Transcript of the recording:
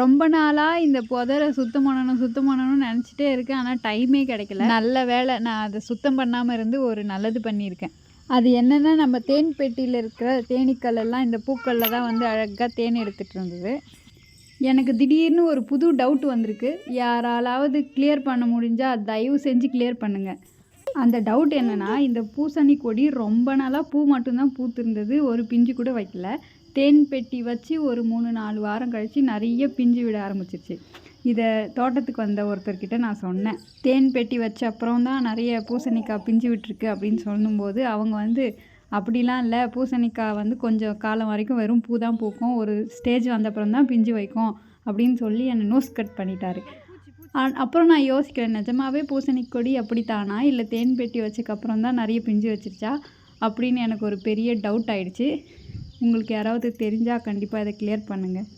ரொம்ப நாளாக இந்த புதரை சுத்தம் பண்ணணும் சுத்தம் பண்ணணும்னு நினச்சிட்டே இருக்கேன். ஆனால் டைமே கிடைக்கல. நல்ல வேளை நான் அதை சுத்தம் பண்ணாமல் இருந்து ஒரு நல்லது பண்ணியிருக்கேன். அது என்னென்னா நம்ம தேன் பெட்டியில் இருக்கிற தேனீக்கள் எல்லாம் இந்த பூக்களில் தான் வந்து அழகாக தேன் எடுத்துகிட்டு இருந்தது. எனக்கு திடீர்னு ஒரு புது டவுட் வந்திருக்கு. யாராலாவது கிளியர் பண்ண முடிஞ்சால் தயவு செஞ்சு கிளியர் பண்ணுங்கள் அந்த டவுட் என்னென்னா இந்த பூசணி கொடி ரொம்ப நாளாக பூ மட்டும்தான் பூத்திருந்தது. ஒரு பிஞ்சு கூட வைக்கல. தேன் பெட்டி வச்சு ஒரு மூணு நாலு வாரம் கழித்து நிறைய பிஞ்சு விட ஆரம்பிச்சிருச்சு. இதை தோட்டத்துக்கு வந்த ஒருத்தர்கிட்ட நான் சொன்னேன். தேன் பெட்டி வச்ச அப்புறம் தான் நிறைய பூசணிக்காய் பிஞ்சு விட்டுருக்கு அப்படின்னு சொல்லும்போது அவங்க வந்து அப்படிலாம் இல்லை. பூசணிக்காய் வந்து கொஞ்சம் காலம் வரைக்கும் வெறும் பூ தான் பூக்கும். ஒரு ஸ்டேஜ் வந்த அப்புறம் தான் பிஞ்சு வைக்கும். அப்படின்னு சொல்லி என்னை நோஸ் கட் பண்ணிட்டாரு. அப்புறம் நான் யோசிக்கிறேன் நிஜமாவே பூசணிக்கொடி அப்படித்தானா? இல்லை தேன் பெட்டி வச்சக்கப்புறம் தான் நிறைய பிஞ்சு வச்சிருச்சா? அப்படின்னு எனக்கு ஒரு பெரிய டவுட் ஆயிடுச்சு. உங்களுக்கு யாராவது தெரிஞ்சால் கண்டிப்பாக இதை கிளியர் பண்ணுங்கள்